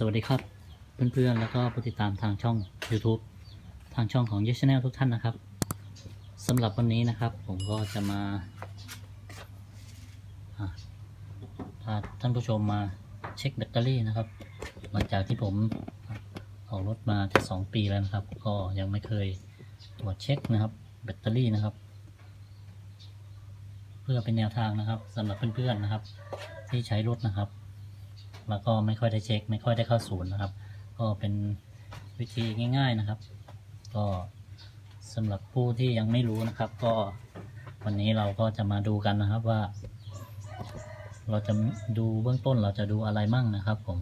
สวัสดีครับเพื่อนๆ แล้วก็ผู้ติดตามทางช่อง YouTube ทางช่องของ y e s Channel ทุกท่านนะครับสำหรับวันนี้นะครับ ผมก็จะมาพาท่านผู้ชมมาเช็คแบตเตอรี่นะครับ หลังจากที่ผมออกรถมาจะสองปีแล้วนะครับ ก็ยังไม่เคยตรวจเช็คนะครับ แบตเตอรี่นะครับ เพื่อเป็นแนวทางนะครับสำหรับเพื่อนๆนะครับ ที่ใช้รถนะครับ แล้วก็ไม่ค่อยได้เช็ค ไม่ค่อยได้เข้าศูนย์นะครับ ก็เป็นวิธีง่าย ๆนะครับ ก็สำหรับผู้ที่ยังไม่รู้นะครับ ก็วันนี้เราก็จะมาดูกันนะครับว่า เราจะดูเบื้องต้นเราจะดูอะไรมั่งนะครับผม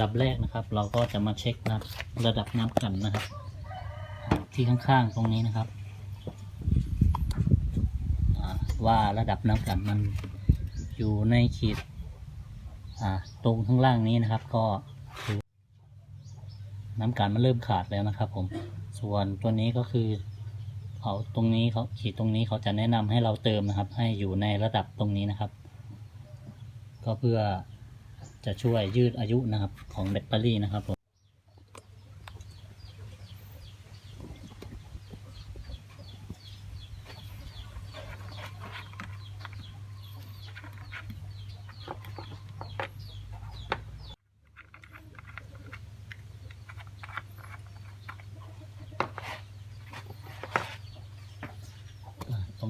ดับแรกนะครับ เราก็จะมาเช็คนะระดับน้ำกันนะครับ ที่ข้างๆตรงนี้นะครับ อ่า ว่าระดับน้ำกันมันอยู่ในขีดตรงข้างล่างนี้นะครับ ก็คือน้ำกันมันเริ่มขาดแล้วนะครับ ผม ส่วนตัวนี้ก็คือเขาตรงนี้เขาขีดตรงนี้เขาจะแนะนำให้เราเติมนะครับ ให้อยู่ในระดับตรงนี้นะครับ ก็เพื่อจะช่วยยืดอายุนะครับของแบตเตอรี่นะครับผม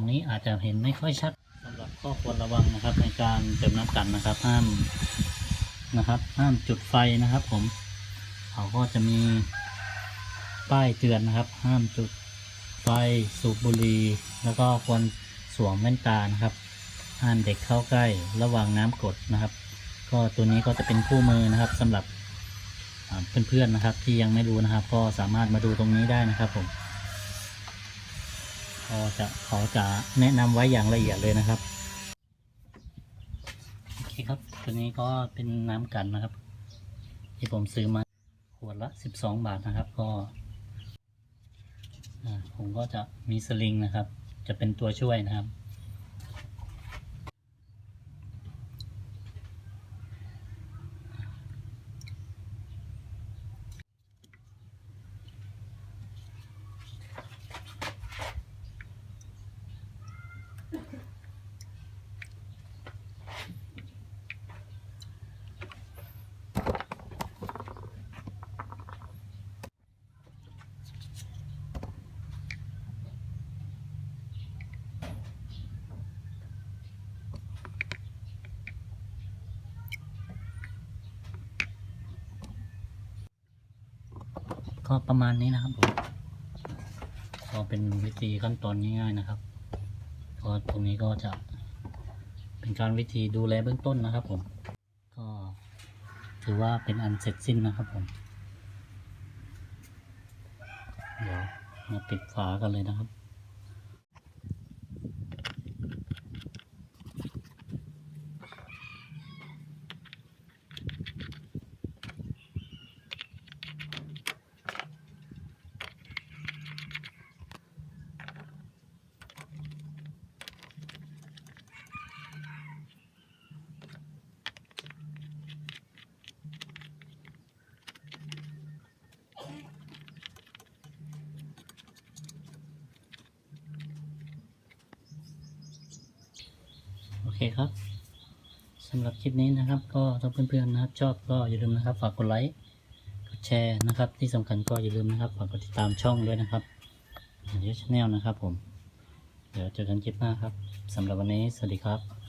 รงนี้อาจจะเห็นไม่ค่อยชัดสำหรับข้อควรระวังนะครับ ในการเติมน้ำกันนะครับ ห้ามนะครับห้ามจุดไฟนะครับ ผมเขาก็จะมีป้ายเตือนนะครับ ห้ามจุดไฟสูบบุหรี่แล้วก็ควรสวมแว่นตานะครับ ห้ามเด็กเข้าใกล้ระวังน้ำกดนะครับ ก็ตัวนี้ก็จะเป็นคู่มือนะครับสำหรับเพื่อนๆนะครับ ที่ยังไม่รู้นะครับ ก็สามารถมาดูตรงนี้ได้นะครับผม เขาจะเขาจะแนะนำไว้อย่างละเอียดเลยนะครับโอเคครับตัวนี้ก็เป็นน้ำกันนะครับ ที่ผมซื้อมาขวดละ 12 บาทนะครับ ก็ผมก็จะมีสลิงนะครับ จะเป็นตัวช่วยนะครับ ก็ประมาณนี้นะครับผมก็เป็นวิธีขั้นตอนง่ายๆนะครับก็ตรงนี้ก็จะเป็นการวิธีดูแลเบื้องต้นนะครับผม ก็ถือว่าเป็นอันเสร็จสิ้นนะครับผม เดี๋ยวมาปิดฝากันเลยนะครับ เคครับสำหรับคลิปนี้นะครับ ก็ถ้าเพื่อนๆนะครับ ชอบก็อย่าลืมนะครับ ฝากกดไลค์กดแชร์นะครับ ที่สำคัญก็อย่าลืมนะครับฝากกดติดตามช่องด้วยนะครับเดี๋ยวชแนลนะครับผม เดี๋ยวเจอกันคลิปหน้าครับสำหรับวันนี้สวัสดีครับ